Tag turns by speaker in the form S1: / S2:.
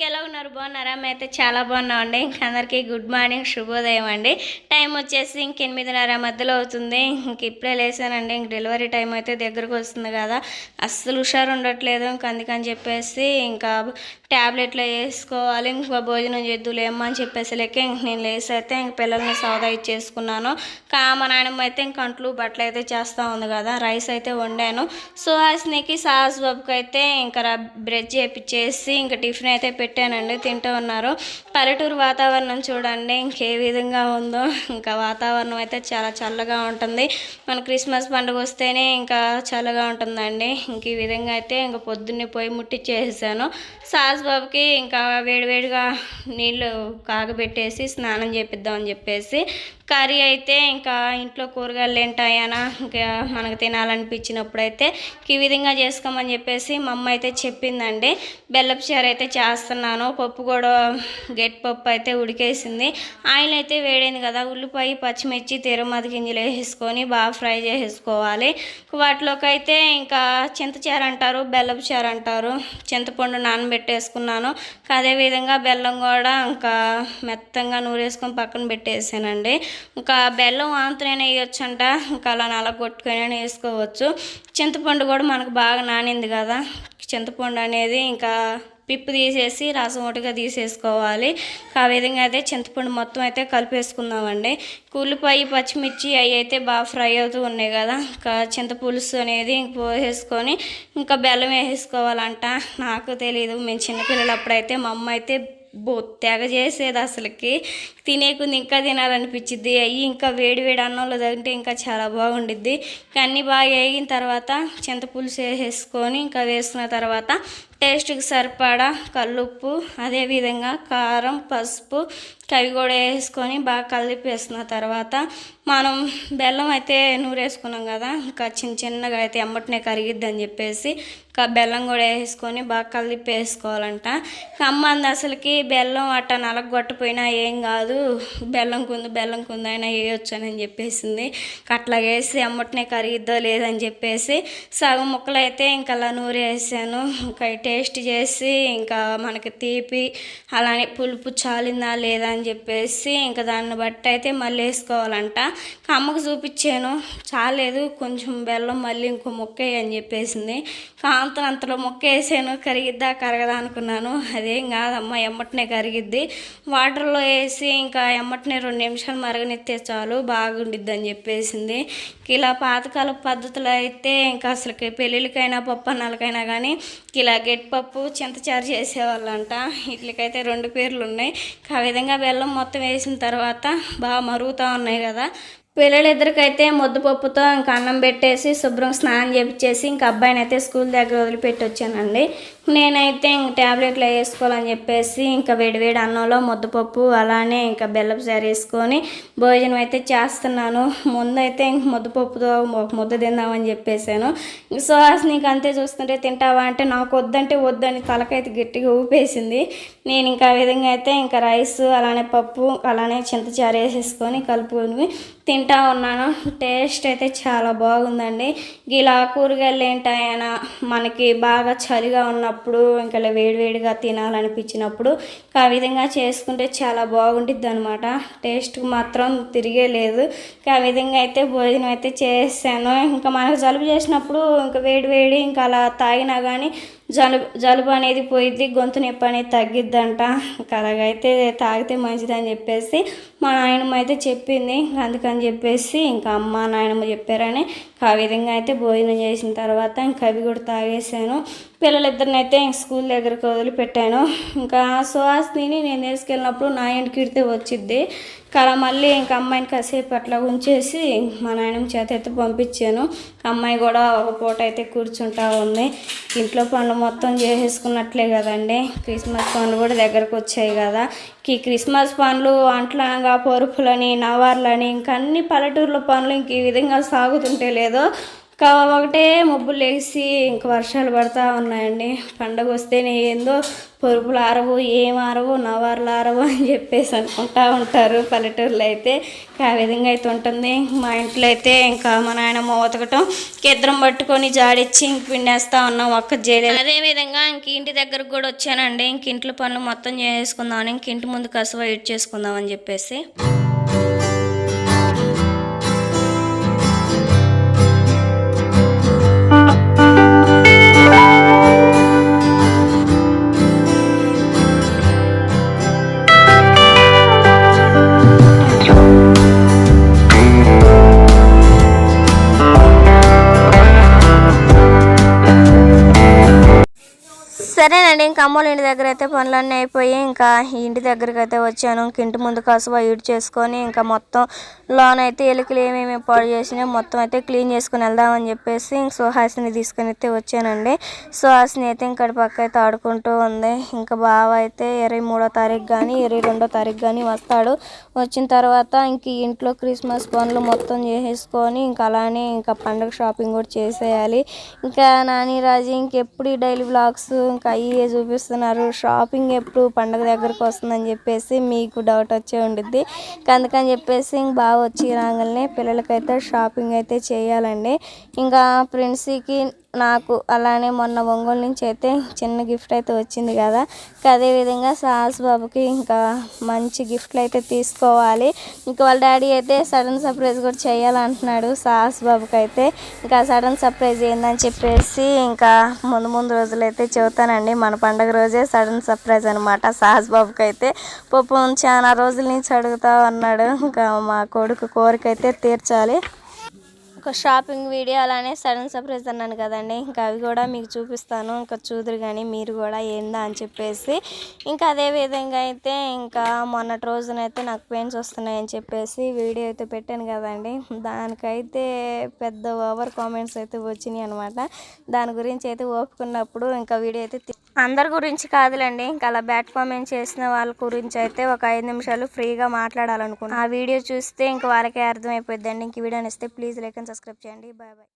S1: అందరికీ ఎలా ఉన్నారు? బాగున్నారా? మేమైతే చాలా బాగున్నామండి. ఇంక అందరికీ గుడ్ మార్నింగ్ శుభోదయం అండి. టైం వచ్చేసి ఇంక ఎనిమిదిన్నర మధ్యలో అవుతుంది. ఇంక ఇప్పుడే లేసానండి. ఇంక డెలివరీ టైం అయితే దగ్గరకు వస్తుంది కదా. అస్సలు హుషారు ఉండట్లేదు. ఇంక అందుకని చెప్పేసి ఇంకా ట్యాబ్లెట్లు వేసుకోవాలి. ఇంకా భోజనం చేద్దులేమ్మా అని చెప్పేసి లెక్క ఇంక నేను లేసైతే ఇంక పిల్లల్ని సౌదా ఇచ్చేసుకున్నాను. కా మా నాయనమ్మ అయితే ఇంక అంట్లు బట్టలు అయితే చేస్తూ ఉంది కదా. రైస్ అయితే వండాను. సుహాసినికి సాహస్ బాబుకి అయితే ఇంకా బ్రెడ్ చేపించేసి ఇంకా టిఫిన్ అయితే పెట్టానండి తింటూ ఉన్నారు. పల్లెటూరు వాతావరణం చూడండి ఇంకే విధంగా ఉందో. ఇంకా వాతావరణం అయితే చాలా చల్లగా ఉంటుంది. మన క్రిస్మస్ పండుగ వస్తేనే ఇంకా చల్లగా ఉంటుందండి. ఇంక ఈ విధంగా అయితే ఇంకా పొద్దున్నే పోయి ముట్టించేసాను సాస్ బాబుకి ఇంకా వేడివేడిగా నీళ్ళు కాగబెట్టేసి స్నానం చేపిద్దామని చెప్పేసి కర్రీ అయితే ఇంకా ఇంట్లో కూరగాయలు ఏంటాయనా ఇంకా మనకు తినాలనిపించినప్పుడు అయితే ఈ విధంగా చేసుకోమని చెప్పేసి మా అమ్మ అయితే చెప్పిందండి. బెల్లపు చారు అయితే చేస్తున్నాను పప్పు కూడా గెట్ పప్పు అయితే ఉడికేసింది. ఆయిల్ అయితే వేడైంది కదా. ఉల్లిపాయ పచ్చిమిర్చి తిరుమతి గింజలు వేసేసుకొని బాగా ఫ్రై చేసేసుకోవాలి. వాటిలోకి అయితే ఇంకా చింతచారు అంటారు బెల్లపు చారు అంటారు. చింతపండు నానబెట్టేసుకున్నాను. అదేవిధంగా బెల్లం కూడా ఇంకా మెత్తంగా నూరేసుకొని పక్కన పెట్టేసానండి. ఇంకా బెల్లం ఆంతనైనా వేయొచ్చంట. ఇంకా అలా నలగొట్టుకొని వేసుకోవచ్చు. చింతపండు కూడా మనకు బాగా నానింది కదా. చింతపండు అనేది ఇంకా పిప్పు తీసేసి రసం ఒకటిగా తీసేసుకోవాలి. ఆ విధంగా అయితే చింతపండు మొత్తం అయితే కలిపేసుకుందామండి. కూలిపోయి పచ్చిమిర్చి అవి అయితే బాగా ఫ్రై అవుతూ ఉన్నాయి కదా. ఇంకా చింతపులుసు అనేది పోసేసుకొని ఇంకా బెల్లం వేసేసుకోవాలంట. నాకు తెలియదు మేము చిన్నపిల్లలు అప్పుడైతే మా అమ్మ అయితే బో తెగ చేసేది అసలుకి. తినేకుంది ఇంకా తినాలనిపించిద్ది. అవి ఇంకా వేడి వేడి అన్నంలో తగిలితే ఇంకా చాలా బాగుండిద్ది. అన్నీ బాగా వేగిన తర్వాత చింతపులుసు వేసేసుకొని ఇంకా వేసుకున్న తర్వాత టేస్ట్కి సరిపడా కల్లుప్పు అదేవిధంగా కారం పసుపు కవి కూడా వేసుకొని బాగా కలిపేసిన తర్వాత మనం బెల్లం అయితే నూరేసుకున్నాం కదా ఇంకా చిన్న చిన్నగా అయితే ఎమ్మటనే కరిగిద్ది అని చెప్పేసి ఇంకా బెల్లం కూడా వేసుకొని బాగా కలిపేసుకోవాలంట. అమ్మ అంది అసలుకి బెల్లం అట్ట నలగొట్టపోయినా ఏం కాదు బెల్లం కుంది బెల్లం కుంది అయినా వేయొచ్చు అని చెప్పేసింది. అట్లా వేసి అమ్మటనే కరిగిద్దో లేదని చెప్పేసి సగం ముక్కలు అయితే ఇంకా అలా నూరేసాను. ఇంకా టేస్ట్ చేసి ఇంకా మనకి తీపి అలానే పులుపు చాలిందా లేదా అని చెప్పేసి ఇంకా దాన్ని బట్టి అయితే మళ్ళీ వేసుకోవాలంట. అమ్మకు చూపించాను. చాలేదు. కొంచెం బెల్లం మళ్ళీ ఇంకో మొక్క అని చెప్పేసింది. కాంతం అంతలో మొక్క వేసాను. కరిగిద్దా కరగదా అనుకున్నాను. అదేం కాదమ్మా ఎమ్మటనే కరిగిద్ది. వాటర్లో వేసి ఇంకా ఎమ్మటనే రెండు నిమిషాలు మరగనెత్తే చాలు బాగుండిద్ది అని చెప్పేసింది. ఇలా పాతకాల పద్ధతులు అయితే ఇంకా అసలుకి పెళ్ళిళ్ళకైనా పప్పన్నాలకైనా కానీ ఇలా గట్టి పప్పు చింతచారు చేసేవాళ్ళంట. వీటికైతే రెండు పేర్లు ఉన్నాయి ఆ విధంగా బెల్లం మొత్తం వేసిన తర్వాత బాగా మరుగుతూ ఉన్నాయి కదా. పిల్లలిద్దరికైతే ముద్దపప్పుతో ఇంకా అన్నం పెట్టేసి శుభ్రం స్నానం చేపించేసి ఇంకా అబ్బాయిని అయితే స్కూల్ దగ్గర వదిలిపెట్టి వచ్చానండి నేనైతే ఇంక ట్యాబ్లెట్లు వేసుకోవాలని చెప్పేసి ఇంకా వేడివేడి అన్నంలో ముద్దపప్పు అలానే ఇంకా బెల్లపు సారి వేసుకొని భోజనం అయితే చేస్తున్నాను. ముందైతే ఇంక ముద్దపప్పుతో ఒక ముద్ద తిందామని చెప్పేసాను. సో నీకు అంతే చూస్తుంటే తింటావా అంటే నాకు వద్దంటే వద్దని తలకైతే గట్టిగా ఊపేసింది. నేను ఇంకా విధంగా అయితే ఇంకా రైస్ అలానే పప్పు అలానే చింతచారు వేసేసుకొని కలుపుకొని తింటా ఉన్నాను. టేస్ట్ అయితే చాలా బాగుందండి. ఇలా కూరగాయలు ఏంటైనా మనకి బాగా చలిగా ఉన్నప్పుడు ఇంకా వేడివేడిగా తినాలనిపించినప్పుడు ఆ విధంగా చేసుకుంటే చాలా బాగుంటుంది అనమాట టేస్ట్ మాత్రం తిరిగే లేదు. ఇంకా ఆ విధంగా అయితే భోజనం అయితే చేసాను ఇంకా మనకు జలుబు చేసినప్పుడు ఇంకా వేడి వేడి ఇంకా అలా తాగినా కానీ జలుబు జలుబు అనేది పోయిద్ది గొంతు నొప్పి అనేది తగ్గిద్దంట. ఇంకా అలాగైతే తాగితే మంచిదని చెప్పేసి మా నాయనమ్మ అయితే చెప్పింది. అందుకని చెప్పేసి ఇంకా అమ్మ నాయనమ్మ చెప్పారని ఆ విధంగా అయితే భోజనం చేసిన తర్వాత ఇంకా అవి కూడా తాగేసాను పిల్లలిద్దరిని అయితే ఇంక స్కూల్ దగ్గరకు వదిలిపెట్టాను. ఇంకా సుహాస్ని నేను తీసుకెళ్ళినప్పుడు నా ఇంటికి ఇడితే వచ్చిద్ది. అలా మళ్ళీ ఇంకా అమ్మాయిని కాసేపు అట్లా ఉంచేసి మా నాయనమ్మ చేత అయితే పంపించాను. అమ్మాయి కూడా ఒక పూట అయితే కూర్చుంటా ఉంది. ఇంట్లో పనులు మొత్తం చేసేసుకున్నట్లే కదండి. క్రిస్మస్ పనులు కూడా దగ్గరకు వచ్చాయి కదా. ఈ క్రిస్మస్ పనులు అంట్లనగా పరుపులని నవార్లని ఇంకా అన్ని పల్లెటూరులో పనులు ఇంక ఈ విధంగా సాగుతుంటే లేదు లేదు. ఒకటే మబ్బులు లేచి ఇంక వర్షాలు పడతా ఉన్నాయండి. పండగ వస్తేనే ఏందో పరుపులు ఆరవు ఏం ఆరవు నవార్లు ఆరవు అని చెప్పేసి అనుకుంటా ఉంటారు పల్లెటూరులో అయితే. ఇంకా ఆ విధంగా అయితే ఉంటుంది. మా ఇంట్లో అయితే ఇంకా మా నాయనమ్మ ఉతకటం ఇద్దరం పట్టుకొని జాడిచ్చి ఇంక పిండేస్తా ఉన్నాం ఒక్క చేయలేదు అదే విధంగా ఇంక ఇంటి దగ్గరకు కూడా వచ్చానండి. ఇంక ఇంట్లో పనులు మొత్తం చేసుకుందామని ఇంక ఇంటి ముందు కసువ ఇట్ చేసుకుందామని చెప్పేసి. సరేనండి ఇంటి దగ్గర అయితే పనులన్నీ అయిపోయి ఇంకా ఇంటి దగ్గరికి అయితే వచ్చాను. ఇంక ఇంటి ముందు కసువ ఈడ్ చేసుకొని ఇంకా మొత్తం లోన్ అయితే ఎలుకలు ఏమేమి పాడు చేసినాయి మొత్తం అయితే క్లీన్ చేసుకుని వెళ్దామని చెప్పేసి ఇంక సుహాసిని తీసుకొని అయితే వచ్చానండి. సుహాసిని అయితే ఇంకా పక్క అయితే ఆడుకుంటూ ఉంది. ఇంకా బావ అయితే ఇరవై మూడో తారీఖు కానీ ఇరవై రెండో తారీఖు కానీ వస్తాడు. వచ్చిన తర్వాత ఇంక ఇంట్లో క్రిస్మస్ పనులు మొత్తం చేసేసుకొని ఇంకా అలానే ఇంకా పండుగ షాపింగ్ కూడా చేసేయాలి. ఇంకా నాని రాజు ఇంకెప్పుడు ఈ డైలీ బ్లాగ్స్ ఇంకా అయ్యే చూపిస్తున్నారు. షాపింగ్ ఎప్పుడు పండగ దగ్గరకు వస్తుందని చెప్పేసి మీకు డౌట్ వచ్చే ఉండిద్ది. అందుకని చెప్పేసి బాగా వచ్చి రాగానే పిల్లలకైతే షాపింగ్ అయితే చేయాలండి. ఇంకా ప్రిన్సీకి నాకు అలానే మొన్న ఒంగోలు నుంచి అయితే చిన్న గిఫ్ట్ అయితే వచ్చింది కదా. ఇంకా అదేవిధంగా సాహస్ బాబుకి ఇంకా మంచి గిఫ్ట్లు అయితే తీసుకోవాలి. ఇంకా వాళ్ళ డాడీ అయితే సడన్ సర్ప్రైజ్ కూడా చేయాలంటున్నాడు సాహస్ బాబుకి అయితే ఇంకా సడన్ సర్ప్రైజ్ ఏందని చెప్పేసి ఇంకా ముందు ముందు రోజులు అయితే చెబుతానండి. మన పండగ రోజే సడన్ సర్ప్రైజ్ అనమాట సాహస్ బాబుకి అయితే పాపం చాలా రోజుల నుంచి అడుగుతా ఉన్నాడు. ఇంకా మా కొడుకు కోరిక అయితే తీర్చాలి. ఒక షాపింగ్ వీడియో అలానే సడన్ సర్ప్రైజ్ అన్నాను కదండి. ఇంకా అవి కూడా మీకు చూపిస్తాను. ఇంకా చూదురు కానీ మీరు కూడా ఏందా అని చెప్పేసి. ఇంకా అదే విధంగా అయితే ఇంకా మొన్నటి రోజునైతే నాకు పెయిన్స్ వస్తున్నాయని చెప్పేసి వీడియో అయితే పెట్టాను కదండి. దానికైతే పెద్ద ఓవర్ కామెంట్స్ అయితే వచ్చినాయి అనమాట దాని గురించి అయితే ఓపుకున్నప్పుడు ఇంకా వీడియో అయితే అందరి గురించి కాదులేండి. ఇంకా అలా బ్యాట్ కామెంట్ చేసిన వాళ్ళ గురించి అయితే ఒక ఐదు నిమిషాలు ఫ్రీగా మాట్లాడాలనుకున్నాను ఆ వీడియో చూస్తే ఇంకా వాళ్ళకే అర్థమైపోద్దండి ఇంక వీడియోని ఇస్తే ప్లీజ్ లైక్ అండ్ సబ్స్క్రైబ్ చేయండి బాయ్ బాయ్